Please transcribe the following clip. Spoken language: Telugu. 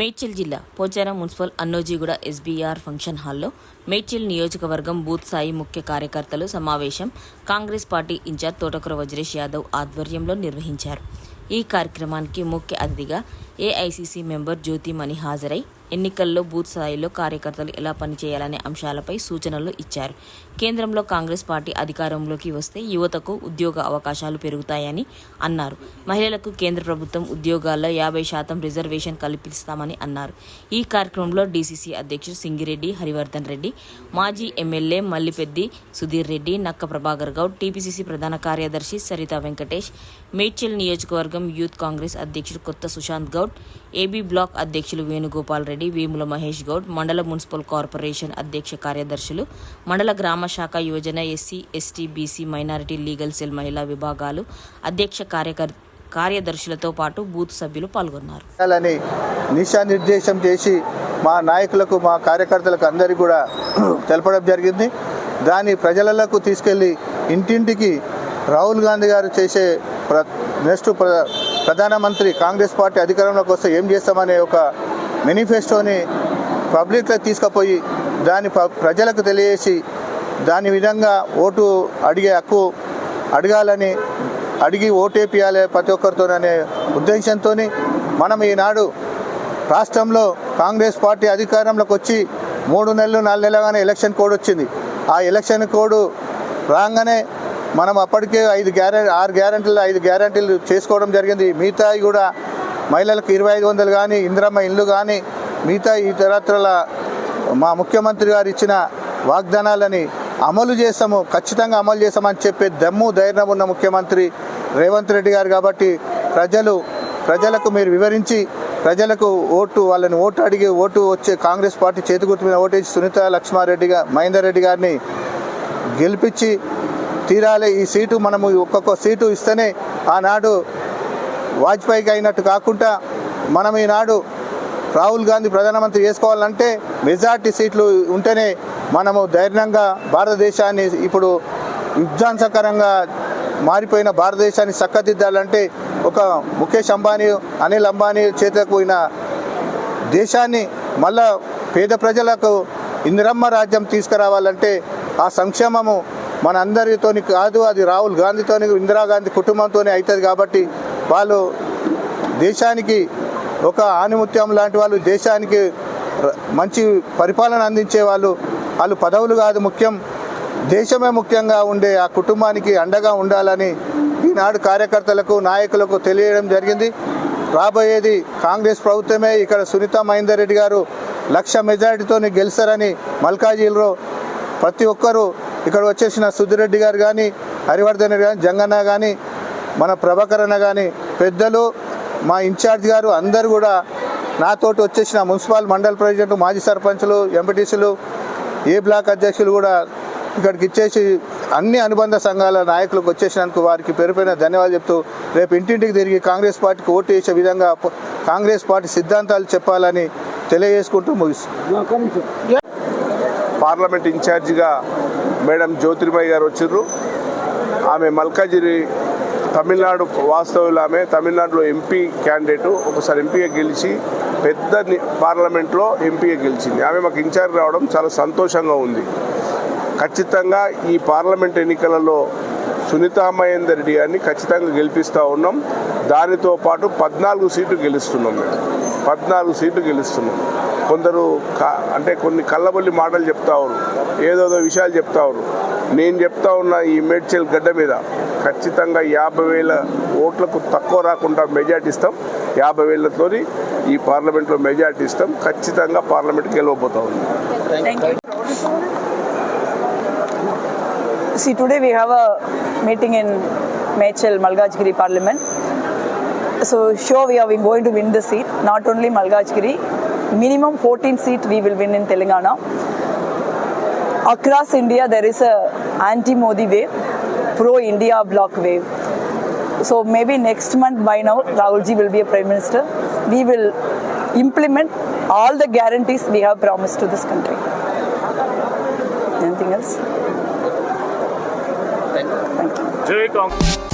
మేడ్చల్ జిల్లా Pocharam municipal Annojiguda SBR function హాల్లో మేడ్చల్ నియోజకవర్గం బూత్ స్థాయి ముఖ్య కార్యకర్తలు సమావేశం కాంగ్రెస్ పార్టీ ఇన్ఛార్జ్ తోటకూర వజ్రేష్ యాదవ్ ఆధ్వర్యంలో నిర్వహించారు. ఈ కార్యక్రమానికి ముఖ్య అతిథిగా ఏఐసీసీ మెంబర్ జ్యోతిమణి హాజరై ఎన్నికల్లో బూత్ స్థాయిలో కార్యకర్తలు ఎలా పనిచేయాలనే అంశాలపై సూచనలు ఇచ్చారు. కేంద్రంలో కాంగ్రెస్ పార్టీ అధికారంలోకి వస్తే యువతకు ఉద్యోగ అవకాశాలు పెరుగుతాయని అన్నారు. మహిళలకు కేంద్ర ప్రభుత్వం ఉద్యోగాల్లో యాభై శాతం రిజర్వేషన్ కల్పిస్తామని అన్నారు. ఈ కార్యక్రమంలో డీసీసీ అధ్యక్షుడు సింగిరెడ్డి హరివర్ధన్ రెడ్డి మాజీ ఎమ్మెల్యే మల్లిపెద్ది సుధీర్ రెడ్డి నక్క ప్రభాకర్ గౌడ్ టీపీసీసీ ప్రధాన కార్యదర్శి సరిత వెంకటేష్ మేడ్చల్ నియోజకవర్గం యూత్ కాంగ్రెస్ అధ్యక్షుడు కొత్త సుశాంత్ గౌడ్ ఏబీ బ్లాక్ అధ్యక్షులు వేణుగోపాల్ రెడ్డి వేముల మహేష్ గౌడ్ మండల మున్సిపల్ కార్పొరేషన్ అధ్యక్ష కార్యదర్శులు మండల గ్రామ శాఖ Yojana SC ST BC minority legal cell మహిళా విభాగాలు అధ్యక్ష కార్యకర్ కార్యదర్శులతో పాటు బూత్ సభ్యులు పాల్గొన్నారు. చేయాలని దిశానిర్దేశం చేసి మా నాయకులకు మా కార్యకర్తలకు అందరికీ కూడా తెలపడం జరిగింది. దాన్ని ప్రజలకు తీసుకెళ్ళి ఇంటింటికి రాహుల్ గాంధీ గారు చేసే ప్ర నెక్స్ట్ ప్ర ప్రధానమంత్రి కాంగ్రెస్ పార్టీ అధికారంలోకి వస్తే ఏం చేస్తామనే ఒక మేనిఫెస్టోని పబ్లిక్లో తీసుకుపోయి దాన్ని ప్రజలకు తెలియజేసి దాని విధంగా ఓటు అడిగే హక్కు అడగాలని అడిగి ఓటేపియాలి ప్రతి ఒక్కరితోననే ఉద్దేశంతో మనం ఈనాడు రాష్ట్రంలో కాంగ్రెస్ పార్టీ అధికారంలోకి వచ్చి మూడు నెలలు నాలుగు నెలలుగానే ఎలక్షన్ కోడ్ వచ్చింది. ఆ ఎలక్షన్ కోడ్ రాగానే మనం అప్పటికే ఐదు గ్యారెంటీ ఆరు గ్యారెంటీలు ఐదు గ్యారెంటీలు చేసుకోవడం జరిగింది. మిగతా కూడా మహిళలకు ఇరవై ఐదు వందలు కానీ ఇందిరమ్మ ఇల్లు కానీ మిగతా ఇతరత్రల మా ముఖ్యమంత్రి గారు ఇచ్చిన వాగ్దానాలని అమలు చేస్తాము ఖచ్చితంగా అమలు చేస్తామని చెప్పే దమ్ము ధైర్యం ఉన్న ముఖ్యమంత్రి రేవంత్ రెడ్డి గారు కాబట్టి ప్రజలు ప్రజలకు మీరు వివరించి ప్రజలకు ఓటు వాళ్ళని ఓటు అడిగి ఓటు వచ్చే కాంగ్రెస్ పార్టీ చేతిగుర్తు మీద ఓటేసి సునీత లక్ష్మారెడ్డి గా మహేందర్ రెడ్డి గారిని గెలిపించి తీరాలి. ఈ సీటు మనము ఒక్కొక్క సీటు ఇస్తేనే ఆనాడు వాజ్పేయికి అయినట్టు కాకుండా మనం ఈనాడు రాహుల్ గాంధీ ప్రధానమంత్రి చేసుకోవాలంటే మెజార్టీ సీట్లు ఉంటేనే మనము ధైర్యంగా భారతదేశాన్ని ఇప్పుడు విధ్వంసకరంగా మారిపోయిన భారతదేశాన్ని చక్కదిద్దాలంటే ఒక ముఖేష్ అంబానీ అనిల్ అంబానీ చేతులకు పోయిన దేశాన్ని మళ్ళా పేద ప్రజలకు ఇందిరమ్మ రాజ్యం తీసుకురావాలంటే ఆ సంక్షేమము మన అందరితోని కాదు అది రాహుల్ గాంధీతోని ఇందిరాగాంధీ కుటుంబంతోనే అవుతుంది కాబట్టి వాళ్ళు దేశానికి ఒక ఆనిముత్యం లాంటి వాళ్ళు దేశానికి మంచి పరిపాలన అందించే వాళ్ళు వాళ్ళు పదవులు కాదు ముఖ్యం. దేశమే ముఖ్యంగా ఉండే ఆ కుటుంబానికి అండగా ఉండాలని ఈనాడు కార్యకర్తలకు నాయకులకు తెలియడం జరిగింది. రాబోయేది కాంగ్రెస్ ప్రభుత్వమే. ఇక్కడ సునీత మహేందర్ రెడ్డి గారు లక్ష మెజారిటీతో గెలుస్తారని మల్కాజీలో ప్రతి ఒక్కరూ ఇక్కడ వచ్చేసిన సుధిరెడ్డి గారు కానీ హరివర్ధన్ రెడ్డి కానీ జంగన్న కానీ మన ప్రభాకర్ కానీ పెద్దలు మా ఇన్ఛార్జ్ గారు అందరు కూడా నాతోటి వచ్చేసిన మున్సిపల్ మండల ప్రెసిడెంట్ మాజీ సర్పంచులు ఎంపీటీసీలు ఏ బ్లాక్ అధ్యక్షులు కూడా ఇక్కడికి ఇచ్చేసి అన్ని అనుబంధ సంఘాల నాయకులకు వచ్చేసినందుకు వారికి పేరుపైన ధన్యవాదాలు చెప్తూ రేపు ఇంటింటికి తిరిగి కాంగ్రెస్ పార్టీకి ఓటు వేసే విధంగా కాంగ్రెస్ పార్టీ సిద్ధాంతాలు చెప్పాలని తెలియజేసుకుంటూ ముగిస్తాం పార్లమెంట్ ఇన్ఛార్జిగా మేడం జ్యోతిర్మయ్య గారు వచ్చిర్రు. ఆమె మల్కాజిరి తమిళనాడు వాస్తవులు ఆమె తమిళనాడులో ఎంపీ క్యాండిడేట్ ఒకసారి ఎంపీగా గెలిచి పెద్ద పార్లమెంట్లో ఎంపీగా గెలిచింది. ఆమె మాకు ఇన్ఛార్జ్ రావడం చాలా సంతోషంగా ఉంది. ఖచ్చితంగా ఈ పార్లమెంట్ ఎన్నికలలో సునీతా మహేందర్ రెడ్డి గారిని ఖచ్చితంగా గెలిపిస్తూ ఉన్నాం. దానితో పాటు పద్నాలుగు సీట్లు గెలుస్తున్నాం మేము. పద్నాలుగు సీట్లు గెలుస్తున్నాం. కొందరు అంటే కొన్ని కళ్ళబొల్లి మాటలు చెప్తా ఉన్నారు. ఏదోదో విషయాలు చెప్తా ఉన్నారు. నేను చెప్తా ఉన్నా ఈ మేడ్చల్ గడ్డ మీద ఖచ్చితంగా యాభై వేల ఓట్లకు తక్కువ రాకుండా మెజార్టీ ఇస్తాం. యాభై వేలతో ఈ పార్లమెంట్లో మెజార్టీ ఇస్తాం. ఖచ్చితంగా పార్లమెంట్కి వెళ్ళిపోతా ఉంది. See today we have a meeting in Medchal Malkajgiri parliament so show we he going to win the seat not only Malkajgiri minimum fourteen seat we will win in Telangana across India there is a anti-Modi wave, pro-India block wave. So maybe next month by now Rahulji will be a prime minister. We will implement all the guarantees we have promised to this country. Anything else? Thank you. Thank you.